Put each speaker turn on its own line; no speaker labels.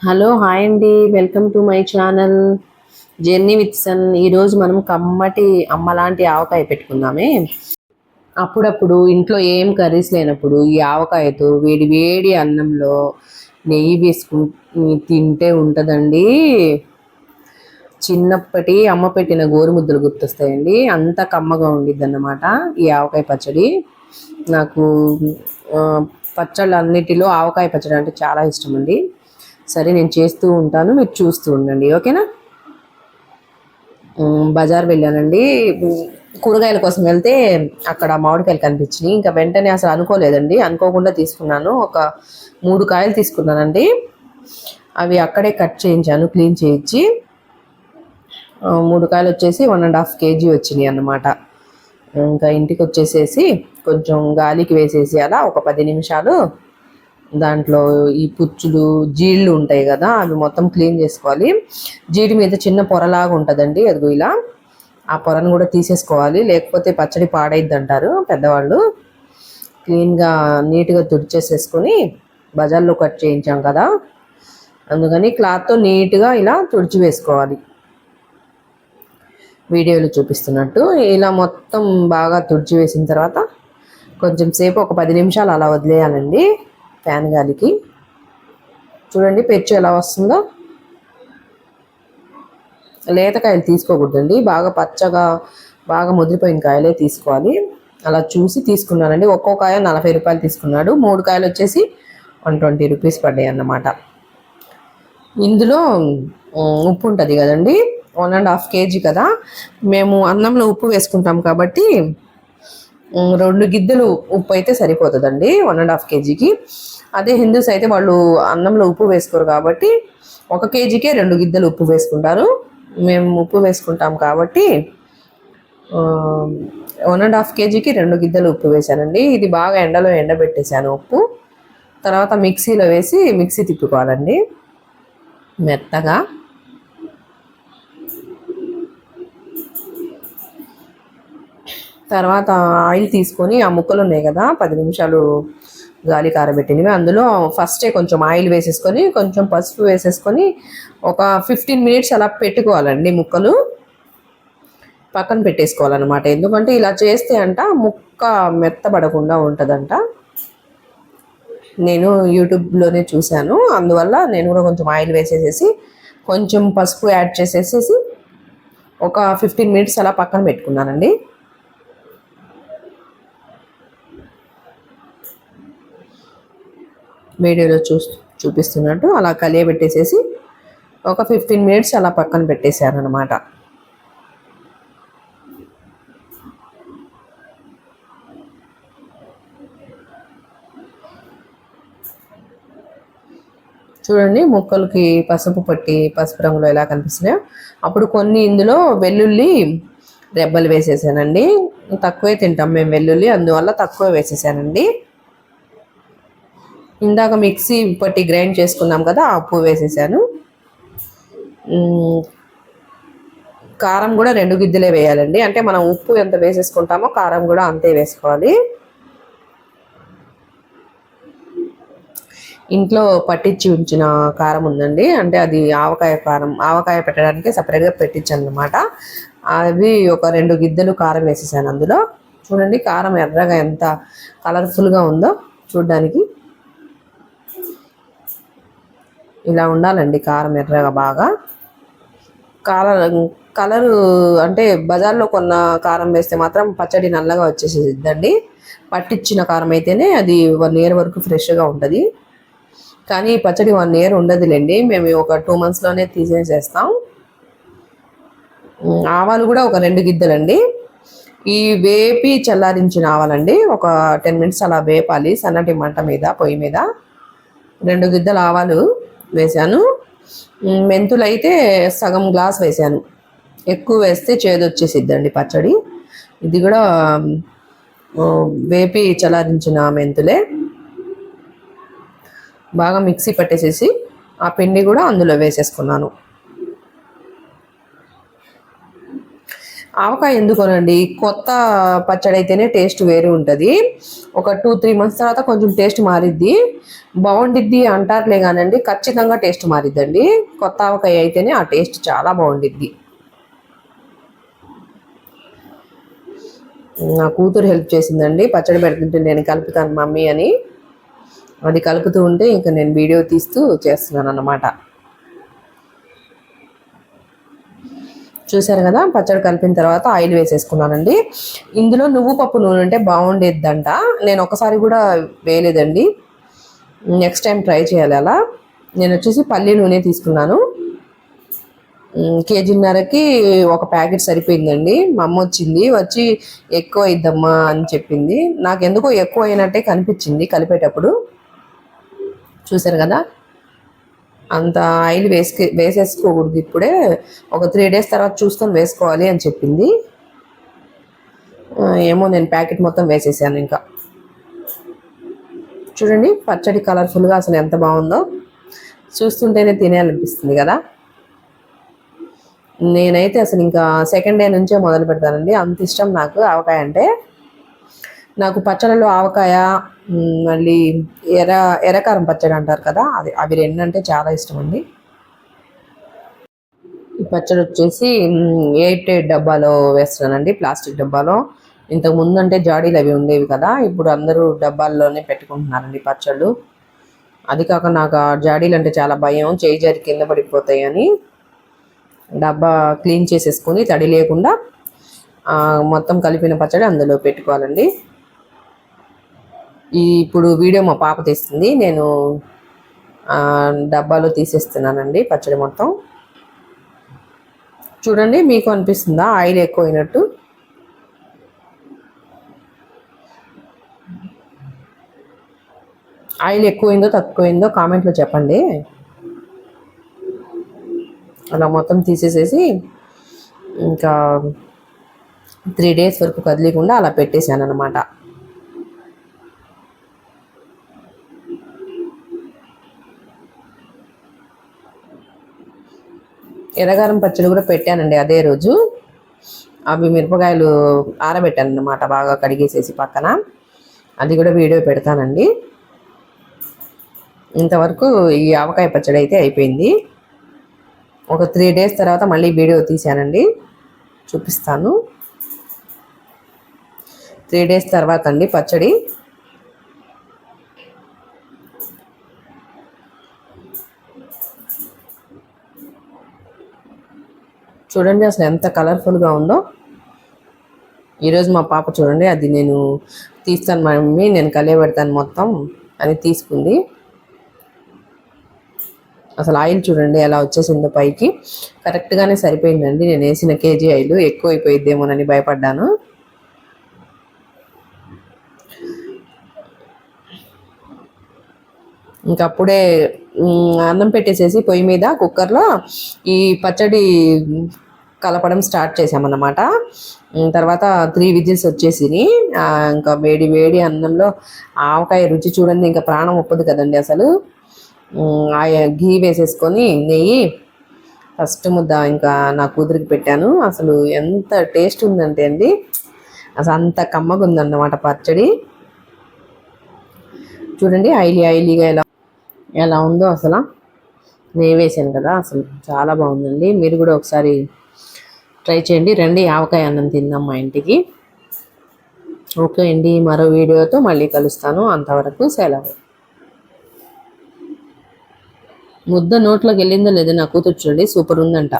Hello hi అండి. Welcome to my channel journey with son. ఈరోజు మనం కమ్మటి అమ్మ లాంటి ఆవకాయ పెట్టుకుందామే. అప్పుడప్పుడు ఇంట్లో ఏం కర్రీస్ లేనప్పుడు ఈ ఆవకాయతో వేడి వేడి అన్నంలో నెయ్యి వేసుకుని తింటే ఉంటుందండి. చిన్నప్పటి అమ్మ పెట్టిన గోరుముద్దలు గుర్తొస్తాయండి. అంత కమ్మగా ఉండిద్ది అన్నమాట ఈ ఆవకాయ పచ్చడి. నాకు పచ్చళ్ళు అన్నిటిలో ఆవకాయ పచ్చడి అంటే చాలా ఇష్టం అండి సరే నేను చేస్తూ ఉంటాను. మీరు చూస్తూ ఉండండి. ఓకేనా? బజార్ వెళ్ళానండి. కూరగాయల కోసం వెళ్తే అక్కడ మామిడికాయలు కనిపించినాయి. ఇంకా వెంటనే అసలు అనుకోలేదండి. అనుకోకుండా తీసుకున్నాను. ఒక మూడు కాయలు తీసుకున్నానండి. అవి అక్కడే కట్ చేయించాను క్లీన్ చేయించి. మూడు కాయలు వచ్చేసి వన్ అండ్ హాఫ్ కేజీ వచ్చినాయి అన్నమాట. ఇంకా ఇంటికి వచ్చేసేసి కొంచెం గాలికి వేసేసి అలా ఒక పది నిమిషాలు దాంట్లో ఈ పుచ్చులు జీళ్ళు ఉంటాయి కదా అవి మొత్తం క్లీన్ చేసుకోవాలి. జీడి మీద చిన్న పొరలాగా ఉంటుందండి అదిగో ఇలా. ఆ పొరను కూడా తీసేసుకోవాలి లేకపోతే పచ్చడి పాడైద్ది అంటారు పెద్దవాళ్ళు. క్లీన్గా నీట్గా తుడిచేసేసుకొని బజార్లో కట్ చేయించాం కదా అందుకని క్లాత్తో నీట్గా ఇలా తుడిచి వేసుకోవాలి వీడియోలో చూపిస్తున్నట్టు ఇలా మొత్తం బాగా తుడిచి వేసిన తర్వాత కొంచెం సేపు ఒక పది నిమిషాలు అలా వదిలేయాలండి ఫ్యాన్ గాలికి. చూడండి పెచ్చు ఎలా వస్తుందో. లేతకాయలు తీసుకోకూడదండి. బాగా పచ్చగా బాగా ముదిరిపోయిన కాయలే తీసుకోవాలి. అలా చూసి తీసుకున్నానండి. ఒక్కో కాయ నలభై రూపాయలు తీసుకున్నాడు. మూడు కాయలు వచ్చేసి వన్ ట్వంటీ రూపీస్ పడ్డాయి అన్నమాట. ఇందులో ఉప్పు ఉంటుంది కదండి. వన్ అండ్ హాఫ్ కేజీ కదా. మేము అన్నంలో ఉప్పు వేసుకుంటాం కాబట్టి రెండు గిద్దెలు ఉప్పు అయితే సరిపోతుందండి వన్ అండ్ హాఫ్ కేజీకి అదే హిందూస్ అయితే వాళ్ళు అన్నంలో ఉప్పు వేసుకోరు కాబట్టి ఒక కేజీకే రెండు గిద్దెలు ఉప్పు వేసుకుంటారు. మేము ఉప్పు వేసుకుంటాం కాబట్టి వన్ అండ్ హాఫ్ కేజీకి రెండు గిద్దెలు ఉప్పు వేశానండి. ఇది బాగా ఎండలో ఎండబెట్టేశాను ఉప్పు. తర్వాత మిక్సీలో వేసి మిక్సీ తిప్పుకోవాలండి. మెత్తగా. తర్వాత ఆయిల్ తీసుకొని ఆ ముక్కలు ఉన్నాయి కదా పది నిమిషాలు గాలి కారబెట్టినవి. అందులో ఫస్టే కొంచెం ఆయిల్ వేసేసుకొని కొంచెం పసుపు వేసేసుకొని ఒక ఫిఫ్టీన్ మినిట్స్ అలా పెట్టుకోవాలండి ముక్కలు. పక్కన పెట్టేసుకోవాలన్నమాట. ఎందుకంటే ఇలా చేస్తే అంట ముక్క మెత్తబడకుండా ఉంటుందంట. నేను యూట్యూబ్లోనే చూశాను. అందువల్ల నేను కూడా కొంచెం ఆయిల్ వేసేసేసి కొంచెం పసుపు యాడ్ చేసేసేసి ఒక ఫిఫ్టీన్ మినిట్స్ అలా పక్కన పెట్టుకున్నానండి. వీడియోలో చూ చూపిస్తున్నట్టు అలా కలియబెట్టేసేసి ఒక ఫిఫ్టీన్ మినిట్స్ అలా పక్కన పెట్టేశాను అనమాట చూడండి ముక్కలకి పసుపు పట్టి పసుపు రంగులో ఎలా కనిపిస్తున్నాయో. అప్పుడు కొన్ని ఇందులో వెల్లుల్లి రెబ్బలు వేసేసానండి. తక్కువే తింటాం మేము వెల్లుల్లి అందువల్ల తక్కువ వేసేసానండి. ఇందాక మిక్సీ పట్టి గ్రైండ్ చేసుకున్నాం కదా ఆ ఉప్పు వేసేసాను. కారం కూడా రెండు గిద్దెలే వేయాలండి. అంటే మనం ఉప్పు ఎంత వేసేసుకుంటామో కారం కూడా అంతే వేసుకోవాలి. ఇంట్లో పట్టించి ఉంచిన కారం ఉందండి. అంటే అది ఆవకాయ కారం ఆవకాయ పెట్టడానికి సపరేట్గా పెట్టించాను అనమాట అవి ఒక రెండు గిద్దెలు కారం వేసేసాను అందులో. చూడండి కారం ఎర్రగా ఎంత కలర్ఫుల్గా ఉందో చూడడానికి. ఇలా ఉండాలండి కారం ఎర్రగా బాగా. కారం కలరు అంటే బజార్లో కొన్న కారం వేస్తే మాత్రం పచ్చడి నల్లగా వచ్చేసిద్దండి. పట్టించిన కారం అయితేనే అది వన్ ఇయర్ వరకు ఫ్రెష్గా ఉంటుంది. కానీ ఈ పచ్చడి వన్ ఇయర్ ఉండదులేండి. మేము ఒక టూ మంత్స్లోనే తీసేసేస్తాం. ఆవాలు కూడా ఒక రెండు గిద్దలండి. ఈ వేపి చల్లారించిన ఆవాలండి. ఒక టెన్ మినిట్స్ అలా వేపాలి. సన్నటి మంట మీద పొయ్యి మీద. రెండు గిద్దల ఆవాలు వేశాను. మెంతులు అయితే సగం గ్లాస్ వేశాను. ఎక్కువ వేస్తే చేదు వచ్చేసిద్దండి పచ్చడి. ఇది కూడా వేపి చలారించిన మెంతులే. బాగా మిక్సీ పట్టేసేసి ఆ పిండి కూడా అందులో వేసేసుకున్నాను. ఆవకాయ ఎందుకోనండి? కొత్త పచ్చడి అయితేనే టేస్ట్ వేరే ఉంటుంది. ఒక టూ త్రీ మంత్స్ తర్వాత కొంచెం టేస్ట్ మారిద్ది. బాగుండిద్ది అంటారులే కానండి ఖచ్చితంగా టేస్ట్ మారిద్దండి. కొత్త ఆవకాయ అయితేనే ఆ టేస్ట్ చాలా బాగుండిద్ది. నా కూతురు హెల్ప్ చేసిందండి. పచ్చడి పెడుతుంటే నేను కలుపుతాను మమ్మీ అని. అది కలుపుతూ ఉంటే ఇంకా నేను వీడియో తీస్తూ చేస్తున్నాను అన్నమాట చూశారు కదా పచ్చడి కలిపిన తర్వాత ఆయిల్ వేసేసుకున్నానండి. ఇందులో నువ్వు పప్పు నూనె ఉంటే బాగుండేదంట. నేను ఒకసారి కూడా వేయలేదండి. నెక్స్ట్ టైం ట్రై చేయాలి అలా. నేను వచ్చేసి పల్లి నూనె తీసుకున్నాను. కేజీన్నరకి ఒక ప్యాకెట్ సరిపోయిందండి. మా అమ్మ వచ్చింది వచ్చి ఎక్కువ ఇద్దమ్మా అని చెప్పింది. నాకు ఎందుకో ఎక్కువ అయినట్టే కనిపించింది కలిపేటప్పుడు. చూశారు కదా? అంత ఆయిల్ వేసుకు వేసేసుకోకూడదు ఇప్పుడే. ఒక త్రీ డేస్ తర్వాత చూసుకొని వేసుకోవాలి అని చెప్పింది. ఏమో నేను ప్యాకెట్ మొత్తం వేసేసాను ఇంకా. చూడండి పచ్చడి కలర్ఫుల్గా అసలు ఎంత బాగుందో. చూస్తుంటేనే తినేయాలనిపిస్తుంది కదా. నేనైతే అసలు ఇంకా సెకండ్ డే నుంచే మొదలు పెడతానండి. అంత ఇష్టం నాకు. ఆవకాయ అంటే నాకు పచ్చళ్ళలో ఆవకాయ మళ్ళీ ఎర్ర ఎర్రకారం పచ్చడి అంటారు కదా అది అవి రెండు అంటే చాలా ఇష్టం అండి. ఈ పచ్చడి వచ్చేసి ఎయిట్ ఎయిట్ డబ్బాలో వేస్తున్నానండి ప్లాస్టిక్ డబ్బాలో. ఇంతకు ముందు అంటే జాడీలు అవి ఉండేవి కదా ఇప్పుడు అందరూ డబ్బాల్లోనే పెట్టుకుంటున్నారండి పచ్చళ్ళు. అది కాక నాకు ఆ జాడీలు అంటే చాలా భయం చేయి జారి కింద పడిపోతాయని. డబ్బా క్లీన్ చేసేసుకొని తడి లేకుండా మొత్తం కలిపిన పచ్చడి అందులో పెట్టుకోవాలండి. ఈ ఇప్పుడు వీడియో మా పాప తీస్తుంది. నేను డబ్బాలో తీసేస్తున్నానండి పచ్చడి మొత్తం. చూడండి మీకు అనిపిస్తుందా? ఆయిల్ ఎక్కువ అయినట్టు ఆయిల్ ఎక్కువైందో తక్కువైందో కామెంట్లో చెప్పండి. అలా మొత్తం తీసేసేసి ఇంకా త్రీ డేస్ వరకు కదిలీకుండా అలా పెట్టేశాను అనమాట ఎర్రగారం పచ్చడి కూడా పెట్టానండి అదే రోజు. అవి మిరపకాయలు ఆరబెట్టాను అనమాట బాగా కడిగేసేసి పక్కన. అది కూడా వీడియో పెడతానండి. ఇంతవరకు ఈ ఆవకాయ పచ్చడి అయితే అయిపోయింది. ఒక త్రీ డేస్ తర్వాత మళ్ళీ వీడియో తీశానండి. చూపిస్తాను. త్రీ డేస్ తర్వాత అండి పచ్చడి. చూడండి అసలు ఎంత కలర్ఫుల్గా ఉందో. ఈరోజు మా పాప చూడండి అది నేను తీస్తాను మమ్మీ నేను కలియ పెడతాను మొత్తం అని తీసుకుంది. అసలు ఆయిల్ చూడండి ఎలా వచ్చేసిందో పైకి. కరెక్ట్గానే సరిపోయిందండి నేను వేసిన కేజీ ఆయిల్ ఎక్కువ అయిపోయిద్దేమోనని భయపడ్డాను. ఇంకప్పుడే అప్పుడే అన్నం పెట్టేసేసి పొయ్యి మీద కుక్కర్లో ఈ పచ్చడి కలపడం స్టార్ట్ చేసామన్నమాట తర్వాత త్రీ విజిల్స్ వచ్చేసి ఇంకా వేడి వేడి అన్నంలో ఆవకాయ రుచి చూడండి ఇంకా ప్రాణం ఒప్పదు కదండి అసలు. ఆ ఘీ వేసేసుకొని నెయ్యి ఫస్ట్ ముద్ద ఇంకా నా కూతురికి పెట్టాను. అసలు ఎంత టేస్ట్ ఉందంటే అండి అసలు అంత కమ్మగా ఉందన్నమాట పచ్చడి. చూడండి ఆయిలీ ఆయిలీగా ఎలా ఎలా ఉందో అసలు. నెయ్యి వేసాను కదా అసలు చాలా బాగుందండి. మీరు కూడా ఒకసారి ట్రై చేయండి. రండి ఆవకాయ అన్నం తిందాం మా ఇంటికి. ఓకే అండి మరో వీడియోతో మళ్ళీ కలుస్తాను. అంతవరకు సెలవు. ముద్ద నోట్లోకి వెళ్ళిందో లేదో నా కూతురు చూడండి సూపర్ ఉందంట.